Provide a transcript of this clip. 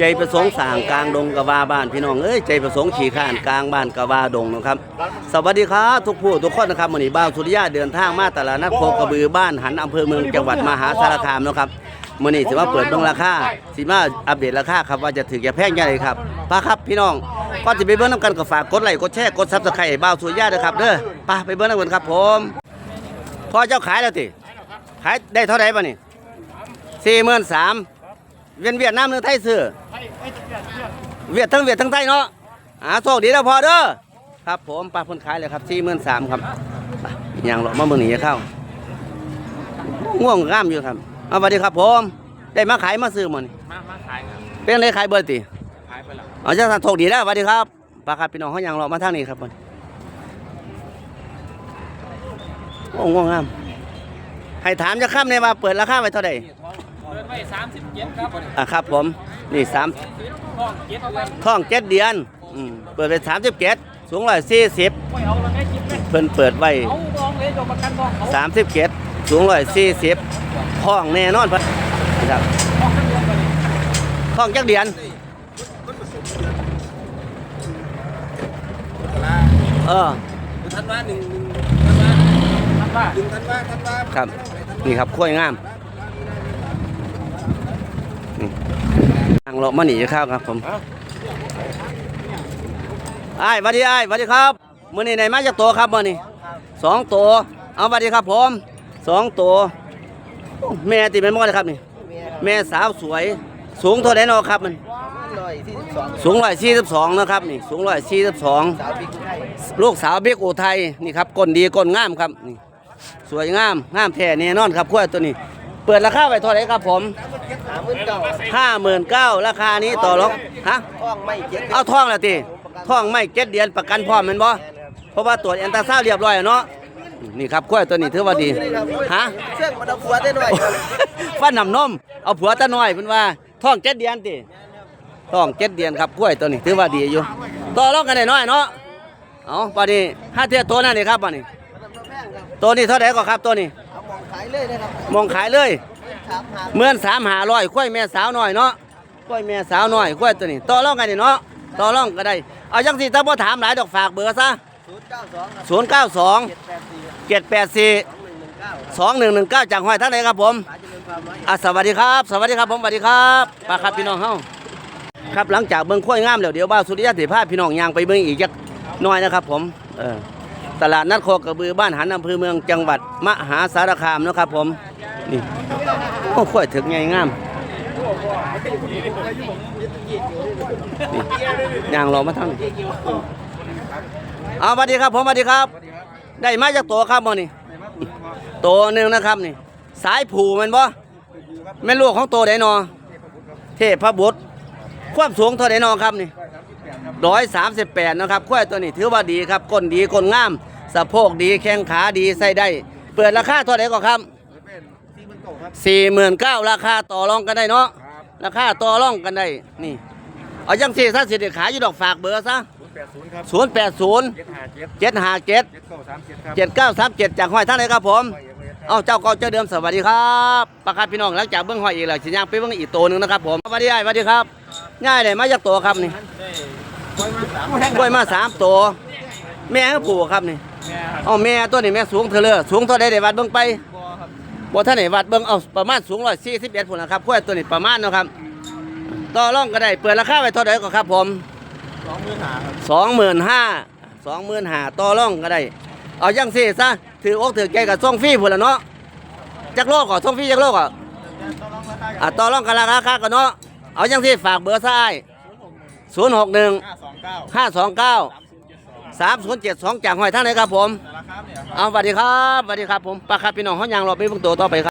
ใจประสงค์สางกลางดงกะวาบ้านพี่น้องเอ้ยใจประสงค์ขี่ข้านกลางบ้านกะวาดงนะครับสวัสดีครับทุกผู้ทุกคนนะครับวันนี้บ้าวสุริยะเดินทางมาตลาดนัดโคกระบือบ้านหันอำเภอเมืองจังหวัดมหาสารคามนะครับมื่อนี้สิมาเปิดเบิ่งราคาสิมาอัปเดตราคาครับว่าจะถือจะแพงยังไงครับป้าครับพี่น้องก็จะไปเบิ่งน้ำกันก็ฝากกดไลค์กดแชร์กดซับสไครต์บ้าวสุริยะด้วยครับเด้อไป้าไปเบิ่งน้ำกันครับผมพ่อเจ้าขายแล้วติขายได้เท่าไหร่ป่ะนี่สี่หมื่นสามเวียนเวียดนามหรือไทยซื้อ เวียดทั้งเวียดทั้งไทยเนาะอ่าโชคดีแล้วพอเด้อครับผมปลาเพ่นขายเลยครับสี่หมื่นสามครับไปอย่างหรอมาเมืองนี้จะเข้าง่วงงามอยู่ครับเอาสวัสดีครับผมได้มาขายมาซื้อหมันมามาขายครับเป็นเลยขายเบอร์ติขายไปแล้วเอาเจ้าสันโชคดีแล้วสวัสดีครับปลาครับพี่น้องเขาอย่างหรอมาทางนี้ครับมันโอ้ง่วงงามให้ถามจะข้ามในว่าเปิดราคาไว้เท่าไหร่เปิดไว้สามสิบเจ็ดครับอะครับผมนี่สามห้องเจ็ดเดือนท่องเจ็ดเดือนอืมเปิดไปสามสิบเจ็ดสูงร้อยสี่สิบไม่เอาแล้วไงคิดไหมเพิ่นเปิดไว้เอาบองเลยโยมประกันบองเขาสามสิบเจ็ดสูงร้อยสี่สิบท่องแน่นอนพัดครับห้องทั้งเดือนไปเลยท่องจักเดือนเออทันว่าหนึ่งหนึ่งทันว่าทันว่าหนึ่งทันว่าทันว่าครับนี่ครับข้วยงาม ทางเรามาหนีข้าวครับผมไอ้ายสวัสดีไอ้ายสวัสดีครับมื้อนี้ไหนมาจากตัวครับมื้อนี้สองตัวเอาสวัสดีครับผมสองตัวโอ้แม่ติเป็นมอเลยครับนี่ แม่สาวสวย สูงเท่าไหร่เนาะครับมันร้อยที่สิบสองสูงร้อยสี่สิบสองนะครับนี่สูงร้อยสี่สิบสองสาวบิ๊กไทยลูกสาวเบกอุทัยนี่ครับก้นดีก้นงามครับนี่สวยงามงามแท้แน่นอนครับขั้วตัวนี้ เปิดราคาไว้เท่าไหร่ครับผมหาหมื่นเก้าห้าหมื่นเก้าราคานี้ต่อรองฮะท้องไม่เจ็ดเอาท่องแล้วติท่องไม่เจ็ดเดือนประกันพร้อมแมันบ่เพราะว่าตรวจแอนตราซาวด์เรียบร้อยแล้วเนาะนี่ครับขั้วตัวนี้ถือว่าดีฮะเชื่องมันเอาขวดได้หน่อยฟันน้ำนมเอาผัวตาน้อยเพิ่นว่าท้องเจ็ดเดือนติท้องเจ็ดเดือนครับกล้วยตัวนี้ถือว่าดีอยู่ต่อรองกันได้น้อยเนาะเอาบัดนี้ห้าเทียตัวนั่นนี่ครับบัดนี้ตัวนี้เท่าไหร่ก็ครับตัวนี้เอามองขายเลยนะครับมองขายเลยถามหาเมื่อนสามหาร้อยกล้วยแม่สาวน้อยเนาะกล้วยแม่สาวน้อยกล้วยตัวนี้ต่อรองกันนี่เนาะต่อรองก็ได้เอาจังสิถ้าบ่ถามหลายดอกฝากเบอร์ซะศูนย์เก้าสองครับ092เจ็ดแปดสี่784สองหนึ่งหนึ่งเก้า2119จากห้อยท่านไหนครับผมปลาจะเป็นความไว้ อะสวัสดีครับ สวัสดีครับผมสวัสดีครับปลาครับพี่น้องเฮาครับหลังจากเบิ่งข้อยงามแล้วเดี๋ยวบ้าวสุริยะสิพาพี่น้องย่างไปเบิ่งอีกจักหน้อยนะครับผมเออ ตลาดนัดโคกระบือบ้านหันอำเภอเมืองจังหวัดมหาสารคามนะครับผมนี่โอ้ข้อยถึงใหญ่งามย่างรอมาทางนี้เอาสวัสดีครับผมสวัสดีครับ ได้มาจากตัวครับมอนี้ตัวหนึ่งนะครับนี่ สายผูมันบ่แม่ลูกของตัวไดนนอเทพบุตรความสูงเท่าไดนอครับนี่ ร้อยสามสิบแปดนะครับควายตัวนี้ถือว่าดีครับก้นดีก้นงาม สะโพกดีแข้งขาดีใส่ได้ เปิดราคาเท่าไหร่ก็ครับสี่หมื่นเก้าราคาต่อรองกันได้เนาะราคาต่อรองกันได้นี่เอาจังสี่ถ้าสิเดขายอยู่ดอกฝากเบอร์ซะศูนย์แปดศูนย์ครับศูนย์แปดศูนย์เจ็ดห้าเจ็ดเจ็ดห้าเจ็ดเจ็ดเก้าสามเจ็ดครับเจ็ดเก้าสามเจ็ดจากห้อยท่านไหนครับผมเอาเจ้าเก็เจ้าเดิมสวัสดีครับประคับพี่น้องหลังจากเบื้องห้อยอีกแล้วสิย่างไปเบื้องอีกตัวหนึ่งนะครับผมสวัสดีอ้ายสวัสดีครับ ง่ายเลยมาจากตัวครับนี่ กล้วยมาสามตัวแม่ให้ผูกครับนี่แม่ครับเอาแม่ตัวนี้แม่สูงเท่าเลยสูงเท่าใดได้วัดเบื้องไปบอครับบ่ท่านไหนวัดเบื้องเอาประมาณสูงร้อยสี่สิบเอ็ดพุ่นนะครับกล้วยตัวนี้ประมาณเนาะครับต่อรองก็ได้เปิดราคาไว้เท่าไหร่ก็ครับผมสองหมื่นหาครับสองหมื่นห้าสองหมื่นห้าต่อรองก็ได้ เอาจังสิซะถืออกถือใจกับส่งฟรีพุ่นละเนาะจักโลกก่อนส่งฟรีจักโลกก่อนอะต่อรองกันราคากันเนาะเอาจังที่ฝากเบอร์ซ้ายศูนย์หกหนึ่ง ห้าสองเก้าห้าสองเก้าสามศูนย์เจ็ดสองจากหอยท่านไหนครับผมราคาเนี่ยเอาสวัสดีครับสวัสดีครับผมปลาครับพี่น้องเขายางรอไปเพิ่งตัวต่อไปครับ